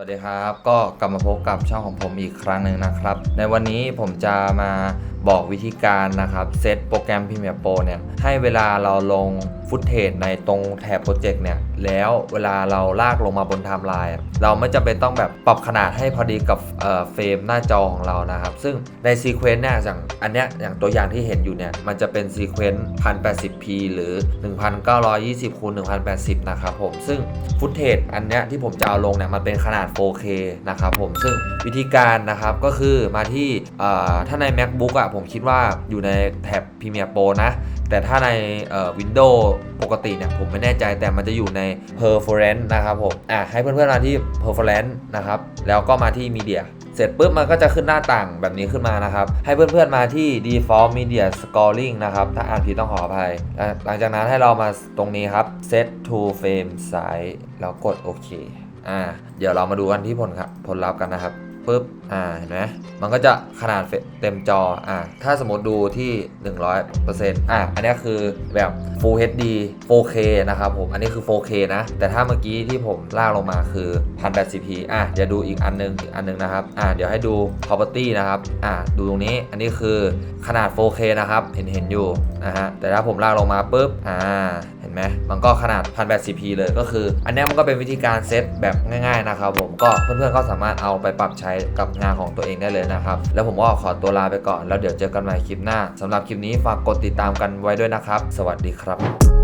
วัสดีครับ ก็กลับมาพบกับช่องของผมอีกครั้งหนึ่งนะครับ ในวันนี้ผมจะมาบอกวิธีการนะครับเซตโปรแกรม Premiere Pro เนี่ยให้เวลาเราลงฟุตเทจในตรงแถบโปรเจกต์เนี่ยแล้วเวลาเราลากลงมาบนไทม์ไลน์เราไม่จำเป็นต้องแบบปรับขนาดให้พอดีกับเเฟรมหน้าจอของเรานะครับ ซึ่งในซีเควนต์เนี่ยอย่างอันเนี้ยอย่างตัวอย่างที่เห็นอยู่เนี่ยมันจะเป็นซีเควนต์ 1080p หรือ 1920คูณ1080 นะครับผม ซึ่งฟุตเทจอันเนี้ยที่ผมจะเอาลงเนี่ยมันเป็นขนาด 4K นะครับผมซึ่งวิธีการนะครับก็คือมาที่เอ่อถ้าใน MacBook อะผมคิดว่าอยู่ในแท็บ Premiere Pro นะ แต่ถ้าในเอ่อ Windows ปกติเนี่ยผมไม่แน่ใจแต่มันจะอยู่ใน Performance นะครับผมอะให้เพื่อนๆมาที่ Performance นะครับ แล้วก็มาที่ Media เสร็จปุ๊บมันก็จะขึ้นหน้าต่างแบบนี้ขึ้นมานะครับ ให้เพื่อนๆมาที่ default media scoring นะครับ ถ้าอ่านผิดต้องขออภัย หลังจากนั้นให้เรามาตรงนี้ครับ set to frame size แล้วกดโอเคอ่าเดี๋ยวเรามาดูกันที่ผลครับผลลัพธ์กันนะครับ ปุ๊บอ่าเห็นไหมมันก็จะขนาดเต็มจออ่าถ้าสมมติดูที่ 100%อ่าอันนี้คือแบบ Full HD 4K นะครับผม อันนี้คือ 4K นะ แต่ถ้าเมื่อกี้ที่ผมลากลงมาคือ 1080p อะเดี๋ยวดูอีกอันนึงอีกอันนึงนะครับ อ่าเดี๋ยวให้ดู property นะครับ อ่าดูตรงนี้ อันนี้คือขนาด 4K นะครับ เห็นเห็นอยู่นะฮะ แต่ถ้าผมลากลงมาปุ๊บ อ่า เห็นไหม มันก็ขนาด 1080p เลย ก็คือ อันนี้มันก็เป็นวิธีการเซตแบบง่าย ๆ นะครับผม ก็เพื่อนๆก็สามารถเอาไปปรับใช้กับงานของตัวเองได้เลยนะครับ แล้วผมก็ขอตัวลาไปก่อน แล้วเดี๋ยวเจอกันใหม่คลิปหน้าสำหรับคลิปนี้ฝากกดติดตามกันไว้ด้วยนะครับ สวัสดีครับ